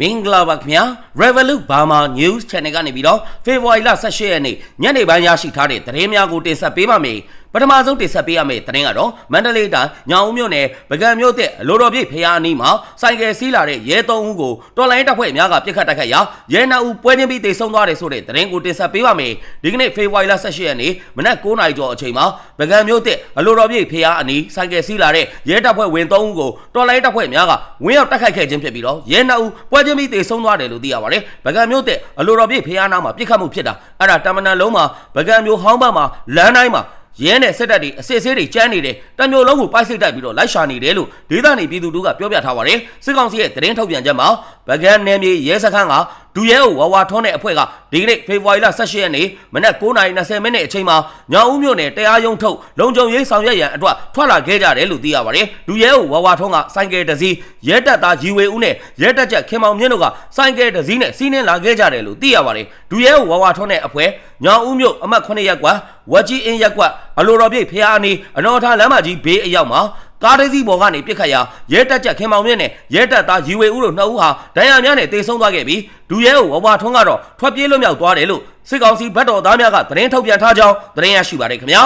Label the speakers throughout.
Speaker 1: မင်္ဂလာပါခင်ဗျာ Revolut Burma News Channel ကနေပြီးတော့ဖေဖော်ဝါရီလ18ရက်နေ့ညနေပိုင်းရရှိထားတဲ့သတင်းများကိုတင်ဆက်ပေးပါမယ် ပထမဆုံးတင်ဆက်ပေးရမယ့်သတင်းကတော့မန္တလေးတိုင်းညောင်ဦးမြို့နယ်ပကံမြို့တဲ့အလိုတော်ပြည့်ဖျားအနီးမှာစိုင်ကယ်စီးလာတဲ့ရဲသုံးဦးကိုတော်လိုင်းတပ်ဖွဲ့များကပြစ်ခတ်တိုက်ခတ်ရာရဲနှစ်ဦးပွဲချင်းပြီးတေဆုံးသွားတယ်ဆိုတဲ့သတင်းကိုတင်ဆက်ပေးပါမယ်ဒီကနေ့ဖေဖော်ဝါရီလ18ရက်နေ့မနက်9:00နာရီကျော်အချိန်မှာပကံမြို့တဲ့အလိုတော်ပြည့်ဖျားအနီးစိုင်ကယ်စီးလာတဲ့ရဲတပ်ဖွဲ့ဝင်သုံးဦးကိုတော်လိုင်းတပ်ဖွဲ့များကဝင်းရောက်တိုက်ခိုက်ခဲ့ခြင်းဖြစ်ပြီးတော့ရဲနှစ်ဦးပွဲချင်းပြီးတေဆုံးသွားတယ်လို့သိရပါတယ်ပကံမြို့တဲ့အလိုတော်ပြည့်ဖျားနာမှာပြစ်ခတ်မှုဖြစ်တာအဲ့ဒါတမန်တန်လုံးမှာပကံမြို့ဟောင်းဘက်မှာလမ်းတိုင်းမှာ ရဲနဲ့စစ်တပ်တွေအစစ်အဆေးတွေကျန်းနေတယ်တမျိုးလုံးကိုပိုက်စိတ်တိုက်ပြီးတော့လိုက်ရှာနေတယ်လို့ဒေသနေပြည်သူတို့ကပြောပြထားပါတယ်စစ်ကောင်စီရဲ့သတင်းထုတ်ပြန်ချက်မှာဗကန်းနယ်မြေရဲစခန်းကဒူရဲကိုဝါဝါထွန်းတဲ့အဖွဲ့ကဒီကနေ့ဖေဖော်ဝါရီလ18ရက်နေ့မနက်9:20မိနစ်အချိန်မှာညောင်ဦးမြို့နယ်တရားရုံးထုတ်လုံခြုံရေးဆောင်ရွက်ရန်အတွက်ထွက်လာခဲ့ကြတယ်လို့သိရပါတယ်ဒူရဲကိုဝါဝါထွန်းကစိုင်းကယ်တစည်းရဲတပ်သားရီဝေဦးနဲ့ရဲတပ်ချက်ခင်မောင်မြင့်တို့ကစိုင်းကယ်တစည်းနဲ့စီးနှင်းလာခဲ့ကြတယ်လို့သိရပါတယ်ဒူရဲကိုဝါဝါထွန်းတဲ့အဖွဲ့ညောင်ဦးမြို့အမှတ်9ရပ်ကွာဝက်ကြီးအင်းရက်ကွက်အလိုတော်ပြည့်ဖျားအနီးအနော်ထားလမ်းမကြီးဘေးအရောက်မှာ ကားတစ်စီးပေါ်ကနေပြစ်ခတ်ရာရဲတပ်ချက်ခင်မောင်မြင့်နဲ့ရဲတပ်သားရီဝေဦးတို့နှစ်ဦးဟာဒဏ်ရာများနဲ့တေဆုံးသွားခဲ့ပြီးဒူရဲကိုဝဝထွန်းကတော့ထွက်ပြေးလွတ်မြောက်သွားတယ်လို့စစ်ကောင်စီဗတ်တော်သားများကသတင်းထုတ်ပြန်ထားကြောင်းသတင်းရရှိပါတယ်ခင်ဗျာ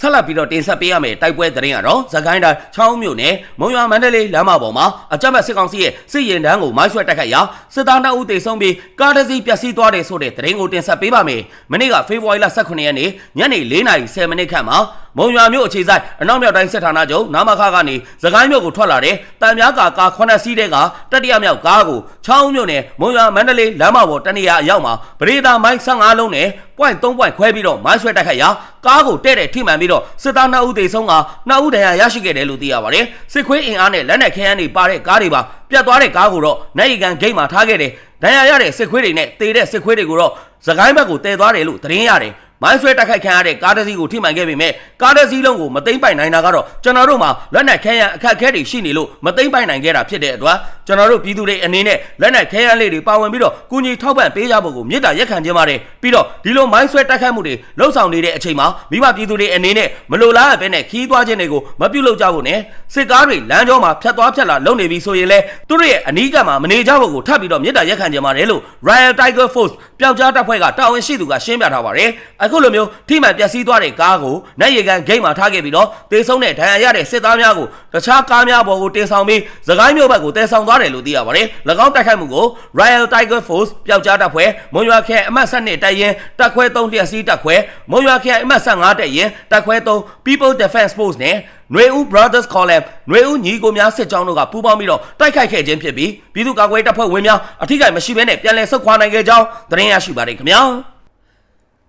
Speaker 1: ဆက်လက်ပြီးတော့တင်ဆက်ပေးရမယ့်တိုက်ပွဲသတင်းကတော့သခိုင်းတိုင်းချောင်းမြို့နယ်မုံရွာမန္တလေးလမ်းမပေါ်မှာအကြမ်းဖက်စစ်ကောင်စီရဲ့စစ်ရင်တန်းကိုမိုင်းဆွဲတိုက်ခိုက်ရာစစ်သား2ဦးသေဆုံးပြီးကားတစ်စီးပျက်စီးသွားတယ်ဆိုတဲ့သတင်းကိုတင်ဆက်ပေးပါမယ်။မနေ့ကဖေဖော်ဝါရီလ18ရက်နေ့ညနေ4:10မိနစ်ခန့်မှာမုံရွာမြို့အခြေဆိုင်အနောက်မြောက်တိုင်းစစ်ဌာနချုပ်နာမခကနေသခိုင်းမြို့ကိုထွက်လာတဲ့တံမြားကာကား9စီးတဲ့ကတတိယမြောက်ကားကိုချောင်းမြို့နယ်မုံရွာမန္တလေးလမ်းမပေါ်တနေရာအရောက်မှာပရိသာမိုင်း15လုံးနဲ့ point 3 point ခွဲပြီးတော့မိုင်းဆွဲတိုက်ခိုက်ရာကားကိုတဲ့တဲ့ထိမှန်ပြီးတော့စစ်သား2ဦးသေဆုံးက2ဦးဒဏ်ရာရရှိခဲ့တယ်လို့သိရပါတယ်စစ်ခွေးအင်အားနဲ့လက်နက်ခဲယမ်းတွေပါတဲ့ကားတွေပါပြတ်သွားတဲ့ကားကိုတော့နိုင်ရီကန်ဂိတ်မှာထားခဲ့တယ်ဒဏ်ရာရတဲ့စစ်ခွေးတွေနဲ့တေတဲ့စစ်ခွေးတွေကိုတော့သခိုင်းဘက်ကိုတည်သွားတယ်လို့သတင်းရတယ် မိုင်းဆွဲတိုက်ခိုက်ခံရတဲ့ကားတစ်စီးကိုထိမှန်ခဲ့ပေမဲ့ကားတစ်စီးလုံးကိုမသိမ့်ပိုင်နိုင်တာကတော့ကျွန်တော်တို့မှာလက်နက်ခဲယမ်းအခက်အခဲတွေရှိနေလို့မသိမ့်ပိုင်နိုင်ခဲ့တာဖြစ်တဲ့အတွက်ကျွန်တော်တို့ပြည်သူတွေအနေနဲ့လက်နက်ခဲယမ်းလေးတွေပါဝင်ပြီးတော့ကုညီထောက်ပံ့ပေးကြဖို့ကိုမြစ်တာရက်ခံခြင်းပါတယ်ပြီးတော့ဒီလိုမိုင်းဆွဲတိုက်ခိုက်မှုတွေလှုပ်ဆောင်နေတဲ့အချိန်မှာမိဘပြည်သူတွေအနေနဲ့မလိုလားအပ်ပဲနဲ့ခီးသွားခြင်းတွေကိုမပြုတ်လုပ်ကြဖို့နဲ့စစ်ကားတွေလမ်းကြောမှာဖြတ်သွားဖြတ်လာလုပ်နေပြီဆိုရင်လေသူတို့ရဲ့အနီးကပ်မှာမနေကြဖို့ကိုထပ်ပြီးတော့မြစ်တာရက်ခံခြင်းပါတယ်လို့ Royal Tiger Force ပျောက်ကြားတပ်ဖွဲ့ကတာဝန်ရှိသူကရှင်းပြထားပါတယ်အခုလိုမျိုးထိမှန်ပျက်စီးသွားတဲ့ကားကိုနိုင်ရီကန်ဂိတ်မှာထားခဲ့ပြီးတော့တေဆုံးတဲ့ဒဏ်ရာရတဲ့စစ်သားများကိုတခြားကားများပေါ်ကိုတင်ဆောင်ပြီးသခိုင်းမြို့ဘက်ကိုတည်ဆောင်သွားတယ်လို့သိရပါတယ်၎င်းတိုက်ခိုက်မှုကို Royal Tiger Force ပျောက်ကြားတပ်ဖွဲ့မွန်ရွာခရိုင်အမှတ်7တပ်ရင်းတပ်ခွဲ3တက်စီးတပ်ခွဲမွန်ရွာခရိုင်အမှတ်15တပ်ရင်းတပ်ခွဲ3 People Defense Force နဲ့နွေဦး Brothers Collab နွေဦးညီကိုများစစ်ကြောင်းတို့ကပူးပေါင်းပြီးတော့တိုက်ခိုက်ခဲ့ခြင်းဖြစ်ပြီးပြည်သူ့ကာကွယ်တပ်ဖွဲ့ဝင်များအထိကိမရှိဘဲနဲ့ပြန်လည်ဆုတ်ခွာနိုင်ခဲ့ကြောင်းသတင်းရရှိပါတယ်ခင်ဗျာ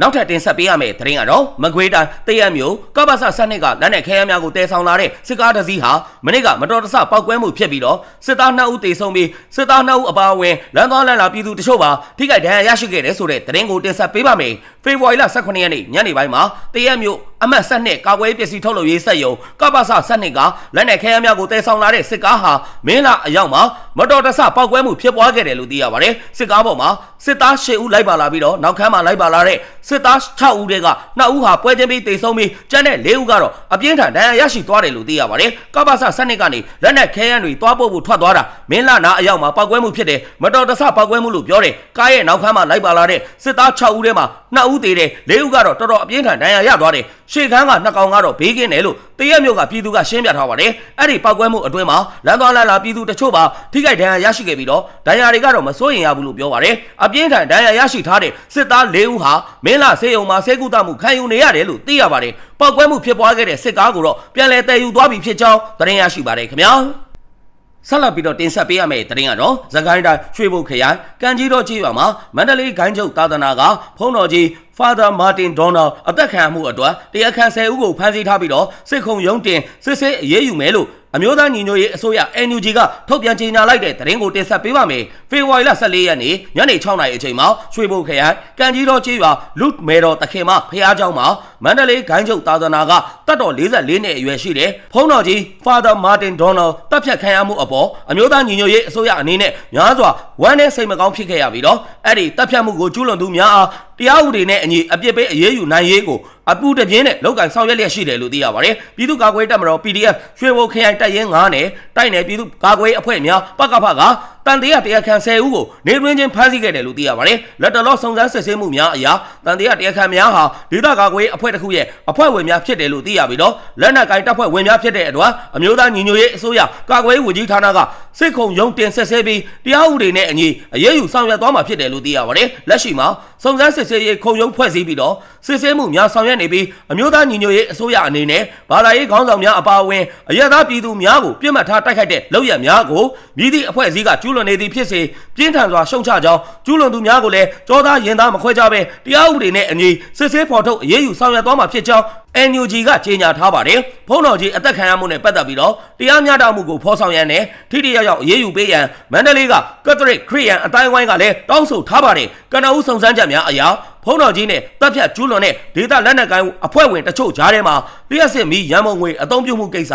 Speaker 1: နောက်ထပ်တင်ဆက်ပေးရမယ့်သတင်းကတော့မကွေးတိုင်းတရက်မြို့ကပ္ပစစနစ်ကလက်နက်ခဲယမ်းများကိုတည်ဆောင်လာတဲ့စစ်ကားတစ်စီးဟာမနေ့ကမတော်တဆပောက်ကွဲမှုဖြစ်ပြီးတော့စစ်သား2ဦးတေဆုံးပြီးစစ်သား2ဦးအပါအဝင်လမ်းသွားလမ်းလာပြည်သူတချို့ပါထိခိုက်ဒဏ်ရာရရှိခဲ့တယ်ဆိုတဲ့သတင်းကိုတင်ဆက်ပေးပါမယ်။ဖေဖော်ဝါရီလ18ရက်နေ့ညနေပိုင်းမှာတရက်မြို့အမှတ်7နှစ်ကာကွယ်ပစ္စည်းထုတ်လုပ်ရေးစက်ရုံကပ္ပစစနစ်ကလက်နက်ခဲယမ်းများကိုတည်ဆောင်လာတဲ့စစ်ကားဟာမင်းလာအရောက်မှာမတော်တဆပောက်ကွဲမှုဖြစ်ပွားခဲ့တယ်လို့သိရပါတယ်။စစ်ကားပေါ်မှာစစ်သား10ဦးလိုက်ပါလာပြီးတော့နောက်ခန်းမှာလိုက်ပါလာတဲ့စစ်သား6ဦးတည်းက2ဦးဟာပွဲချင်းပြီးတိတ်ဆုံးပြီးကျန်တဲ့4ဦးကတော့အပြင်းထန်ဒဏ်ရာရရှိသွားတယ်လို့သိရပါတယ်။ကပ္ပစစနစ်ကနေလက်နက်ခဲယမ်းတွေတွားပို့ဖို့ထွက်သွားတာမင်းလာနာအရောက်မှာပောက်ကွဲမှုဖြစ်တယ်မတော်တဆပောက်ကွဲမှုလို့ပြောတယ်။ကားရဲ့နောက်ခန်းမှာလိုက်ပါလာတဲ့စစ်သား6ဦးတည်းမှာ2ဦးသေးတယ်4ဦးကတော့တော်တော်အပြင်းထန်ဒဏ်ရာရသွားတယ်။ ရှေ့ခန်းကနှစ်ကောင်ကတော့ဘေးကင်းတယ်လို့တရက်မြို့ကပြည်သူကရှင်းပြထားပါတယ်။အဲ့ဒီပောက်ကွဲမှုအတွင်းမှာလမ်းသွားလမ်းလာပြည်သူတချို့ပါထိခိုက်ဒဏ်ရာရရှိခဲ့ပြီးတော့ဒဏ်ရာတွေကတော့မစိုးရင်ရဘူးလို့ပြောပါတယ်။အပြင်းထန်ဒဏ်ရာရရှိထားတဲ့စစ်သား၄ဦးဟာမင်းလာဆေးရုံမှာဆေးကုသမှုခံယူနေရတယ်လို့သိရပါတယ်။ပောက်ကွဲမှုဖြစ်ပွားခဲ့တဲ့စစ်ကားကိုတော့ပြန်လည်တည်ယူသွားပြီဖြစ်ကြောင်းသတင်းရရှိပါတယ်ခင်ဗျာ။ ဆက်လက်ပြီးတော့တင်ဆက်ပေးရမယ့်သတင်းကတော့သခိုင်းတိုင်းရွှေဘုတ်ခရိုင်ကံကြီးတော်ကြီးရွာမှာမန္တလေးဂိုင်းချုပ်သာသနာကဖုံးတော်ကြီး Father Martin Donald အသက်ခံမှုအတွက်တရားခံ10ဦးကိုဖမ်းဆီးထားပြီးတော့စစ်ခုံရုံးတင်စစ်ဆေးအရေးယူမယ်လို့ အမျိုးသားညီညွတ်ရေးအစိုးရ NUG ကထုတ်ပြန်ကြေညာလိုက်တဲ့သတင်းကိုတင်ဆက်ပေးပါမယ်ဖေဖော်ဝါရီလ14ရက်နေ့ညနေ6နာရီအချိန်မှာရွှေဘိုခရိုင်ကံကြီးတော်ကျေးရွာလူမဲတော်တခင်မဖះเจ้าမှာ မန္တလေးဂိုင်းချုပ်သာသနာကတတ်တော်44နှစ်အရွယ်ရှိတဲ့ဖုန်းတော်ကြီး Father Martin Donald တပ်ဖြတ်ခံရမှုအပေါ်အမျိုးသားညီညွတ်ရေးအစိုးရအနေနဲ့များစွာဝမ်းနဲ့စိတ်မကောင်းဖြစ်ခဲ့ရပြီးတော့အဲ့ဒီတပ်ဖြတ်မှုကိုကျူးလွန်သူများအားတရားဥပဒေနဲ့အညီအပြစ်ပေးအရေးယူနိုင်ရေးကိုအပူတပြင်းနဲ့လောက်ကန်ဆောင်ရွက်လျက်ရှိတယ်လို့သိရပါတယ်။ပြည်သူ့ကာကွယ်ရေးတပ်မတော် PDF ရွှေဘိုခရိုင်တပ်ရင်း9နဲ့တိုက်နယ်ပြည်သူ့ကာကွယ်ရေးအဖွဲ့များပကဖက တန်တရားတရားခံ10ဦးကိုနေတွင်းချင်းဖမ်းဆီးခဲ့တယ်လို့သိရပါတယ်။လက်တလောစုံစမ်းစစ်ဆေးမှုများအရာတန်တရားတရားခံများဟာဒေသကာကွယ်ရေးအဖွဲ့တစ်ခုရဲ့အဖွဲ့ဝင်များဖြစ်တယ်လို့သိရပြီးတော့လက်နက်ကိုင်တပ်ဖွဲ့ဝင်များဖြစ်တဲ့အတွက်အမျိုးသားညီညွတ်ရေးအစိုးရကာကွယ်ရေးဝန်ကြီးဌာနကစစ်ခုံရုံးတင်ဆက်ဆဲပြီးတရားဥပဒေနဲ့အညီအရေးယူဆောင်ရွက်သွားမှာဖြစ်တယ်လို့သိရပါတယ်။လက်ရှိမှာစုံစမ်းစစ်ဆေးရေးခုံရုံးဖွဲ့စည်းပြီးတော့စစ်ဆေးမှုများဆောင်ရွက်နေပြီးအမျိုးသားညီညွတ်ရေးအစိုးရအနေနဲ့ဘာသာရေးခေါင်းဆောင်များအပါအဝင်အရသာပြည်သူများကိုပြစ်မှတ်ထားတိုက်ခိုက်တဲ့လုပ်ရများကိုမြည်သည့်အဖွဲ့အစည်းကကျူးလွန်နေသည်ဖြစ်စေပြင်းထန်စွာရှုံချကြောင်းကျူးလွန်သူများကိုလည်းကြောသားရင်သားမခွဲကြဘဲတရားဥပဒေနဲ့အညီစစ်ဆေးဖော်ထုတ်အရေးယူဆောင်ရွက်သွားမှာဖြစ်ကြောင်း NUG ကကြေညာထားပါတယ်။ဖုံးတော်ကြီးအသက်ခံရမှုနဲ့ပတ်သက်ပြီးတော့တရားမျှတမှုကိုဖော်ဆောင်ရန်နဲ့ထိတိယောက်ယောက်အရေးယူပေးရန်မန္တလေးကကက်သလစ်ခရစ်ယာန်အတိုင်းဝိုင်းကလည်းတောင်းဆိုထားပါတယ်။ကနအူးစုံစမ်းချက်များအရာ ဖုံးတော်ကြီးနဲ့တပ်ဖြတ်ကျူးလွန်တဲ့ဒေသလက်နက်ကိုင်းအဖွဲ့ဝင်တချို့ကြားထဲမှာလျှက်စစ်မီရန်မုံငွေအသုံးပြုမှုကိစ္စ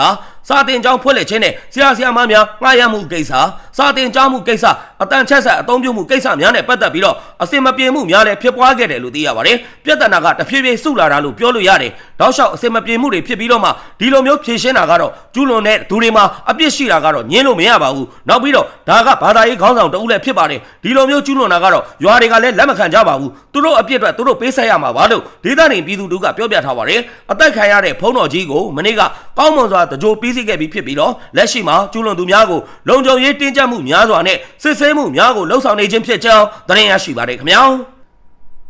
Speaker 1: စာတင်ကျောင်းဖွင့်လှစ်ခြင်းနဲ့ဆရာဆရာမများငှားရမ်းမှုကိစ္စစာတင်ကျောင်းမှုကိစ္စအတန်ချက်ဆက်အသုံးပြုမှုကိစ္စများနဲ့ပတ်သက်ပြီးတော့အစင်မပြေမှုများလည်းဖြစ်ပွားခဲ့တယ်လို့သိရပါတယ်။ပြဿနာကတဖြည်းဖြည်းဆုလာတာလို့ပြောလို့ရတယ်။တောက်လျှောက်အစင်မပြေမှုတွေဖြစ်ပြီးတော့မှဒီလိုမျိုးဖြေရှင်းတာကတော့ကျူးလွန်တဲ့သူတွေမှာအပြစ်ရှိတာကတော့ညင်းလို့မရပါဘူး။နောက်ပြီးတော့ဒါကဘာသာရေးခေါင်းဆောင်တဦးလည်းဖြစ်ပါတယ်။ဒီလိုမျိုးကျူးလွန်တာကတော့ရွာတွေကလည်းလက်မခံကြပါဘူး။သူတို့အပြစ်အတွက်သူတို့ပေးဆက်ရမှာပါလို့ဒေသနေပြည်သူတို့ကပြောပြထားပါတယ်။အသက်ခံရတဲ့ဖုံးတော်ကြီးကိုမနေ့ကကောင်းမွန်စွာတကြိုပြီးစီးခဲ့ပြီးဖြစ်ပြီးတော့လက်ရှိမှာကျူးလွန်သူများကိုလုံခြုံရေးတင်းကျပ်မှုများစွာနဲ့စစ်ဆေးမှုများကိုလှုံ့ဆော်နေခြင်းဖြစ်ကြောင်းသတင်းရရှိပါတယ်ခင်ဗျာ။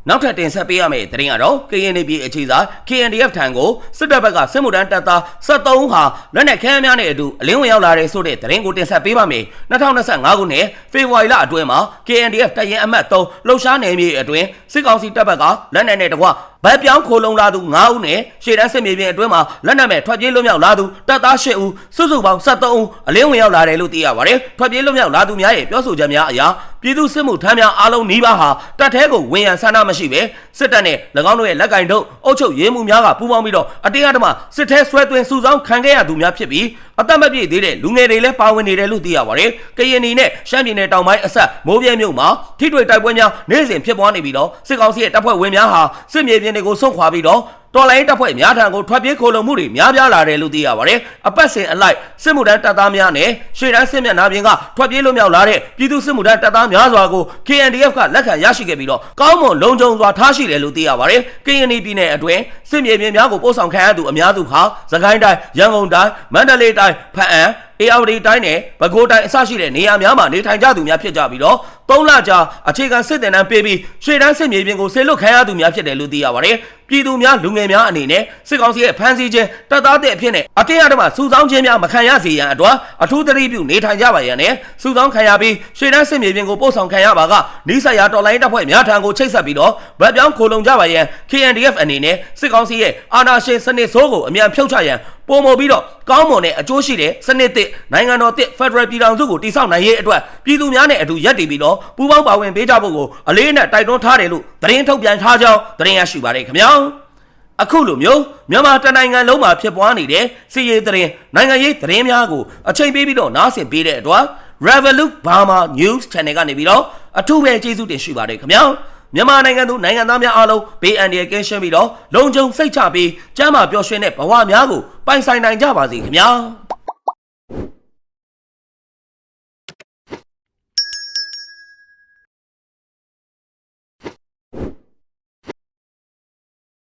Speaker 1: နောက်ထပ်တင်ဆက်ပေးရမယ့်သတင်းကတော့ KNB အခြေစား KNDF ထံကိုစစ်တပ်ဘက်ကစစ်မှုထမ်းတပ်သား73ဟာလက်နက်ခဲယမ်းများနဲ့အတူအလင်းဝင်ရောက်လာတဲ့ဆိုတဲ့သတင်းကိုတင်ဆက်ပေးပါမယ်။2025ခုနှစ်ဖေဖော်ဝါရီလအတွင်းမှာ KNDF တပ်ရင်အမှတ်3လှုပ်ရှားနယ်မြေအတွင်းစစ်ကောင်စီတပ်ဘက်ကလက်နက်နဲ့တကွ ဗတ်ပြောင်းခိုလုံလာသူ9ဦးနဲ့ရှေ့တန်းစစ်မြေပြင်အတွင်းမှာလက်နက်မဲ့ထွက်ပြေးလွတ်မြောက်လာသူတပ်သား10ဦးစုစုပေါင်း73ဦးအလင်းဝင်ရောက်လာတယ်လို့သိရပါတယ်။ထွက်ပြေးလွတ်မြောက်လာသူများရဲ့ပြောဆိုချက်များအရပြည်သူစစ်မှုထမ်းများအားလုံးနှီးပါဟာတပ်ထဲကိုဝင်ရန်ဆန္ဒမရှိပဲစစ်တပ်နဲ့၎င်းတို့ရဲ့လက်ကင်တို့အုပ်ချုပ်ရေးမှုများကပူးပေါင်းပြီးတော့အတင်းအဓမ္မစစ်ထဲဆွဲသွင်းစုဆောင်းခံခဲ့ရသူများဖြစ်ပြီးအသက်မပြည့်သေးတဲ့လူငယ်တွေလည်းပါဝင်နေတယ်လို့သိရပါတယ်။ကရင်နီနဲ့ရှမ်းပြည်နယ်တောင်ပိုင်းအဆက်မိုးပြဲမြို့မှာထိတွေ့တိုက်ပွဲများနေ့စဉ်ဖြစ်ပွားနေပြီးတော့စစ်ကောင်စီရဲ့တပ်ဖွဲ့ဝင်များဟာစစ်မြေပြင်တွေကိုဆုံးခွာပြီးတော့တော်လိုင်းတပ်ဖွဲ့များထံကိုထွက်ပြေးခိုလုံမှုတွေများပြားလာတယ်လို့သိရပါတယ်။အပတ်စဉ်အလိုက်စစ်မှုထမ်းတပ်သားများနဲ့ရှေ့တန်းစစ်မျက်နှာပြင်ကထွက်ပြေးလွတ်မြောက်လာတဲ့ပြည်သူစစ်မှုထမ်းတပ်သားများစွာကို KNDF ကလက်ခံရရှိခဲ့ပြီးတော့ကောင်းမွန်လုံခြုံစွာထားရှိတယ်လို့သိရပါတယ်။ KND ပြည်နယ်အတွင်းစစ်မြေပြင်များကိုပို့ဆောင်ခံရသူအများစုဟာသခိုင်းတိုင်းရန်ကုန်တိုင်းမန္တလေးတိုင်းဖအံအေအော်ဒီတိုင်းနဲ့ပဲခူးတိုင်းအစရှိတဲ့နေရာများမှာနေထိုင်ကြသူများဖြစ်ကြပြီးတော့ ၃လကြာအခြေခံစစ်တင်တန်းပေးပြီးရှေ့တန်းစစ်မြေပြင်ကိုဆေလွတ်ခံရသူများဖြစ်တယ်လို့သိရပါတယ်။ပြည်သူများလူငယ်များအနေနဲ့စစ်ကောင်စီရဲ့ဖမ်းဆီးခြင်းတပ်သားတဲ့အဖြစ်နဲ့အတင်းအဓမ္မစူဆောင်းခြင်းများမခံရစေရန်အတွက်အထူးသတိပြုနေထိုင်ကြပါရန်နဲ့စူဆောင်းခံရပြီးရှေ့တန်းစစ်မြေပြင်ကိုပို့ဆောင်ခံရပါကနီးစပ်ရာတော်လိုင်းတပ်ဖွဲ့များထံကိုချိတ်ဆက်ပြီးတော့ဗတ်ပြောင်းခိုလုံကြပါရန် KNDF အနေနဲ့စစ်ကောင်စီရဲ့အာဏာရှင်စနစ်ဆိုးကိုအမြန်ဖြုတ်ချရန်ပုံမပြီးတော့ကောင်းမွန်တဲ့အကျိုးရှိတဲ့စနစ်သစ်နိုင်ငံတော်သစ် Federal ပြည်ထောင်စုကိုတည်ဆောက်နိုင်ရေးအတွက်ပြည်သူများနဲ့အတူရပ်တည်ပြီးတော့ပူးပေါင်းပါဝင်ပေးကြဖို့ကိုအလေးနဲ့တိုက်တွန်းထားတယ်လို့သတင်းထုတ်ပြန်ထားကြောင်းသတင်းရရှိပါတယ်ခင်ဗျာအခုလိုမျိုးမြန်မာတနိုင်ငံလုံးမှာဖြစ်ပွားနေတဲ့စီးရေးသတင်းနိုင်ငံရေးသတင်းများကိုအချိန်ပေးပြီးတော့နားဆင်ပေးတဲ့အတွက် Revolut Burma News Channel ကနေပြီးတော့အထူးပဲကျေးဇူးတင်ရှိပါတယ်ခင်ဗျာမြန်မာနိုင်ငံသူနိုင်ငံသားများအားလုံးဘေးအန္တရာယ်ကင်းရှင်းပြီးတော့လုံခြုံစိတ်ချပြီးကျန်းမာပျော်ရွှင်တဲ့ဘဝများကိုပိုင်ဆိုင်နိုင်ကြပါစေခင်ဗျာ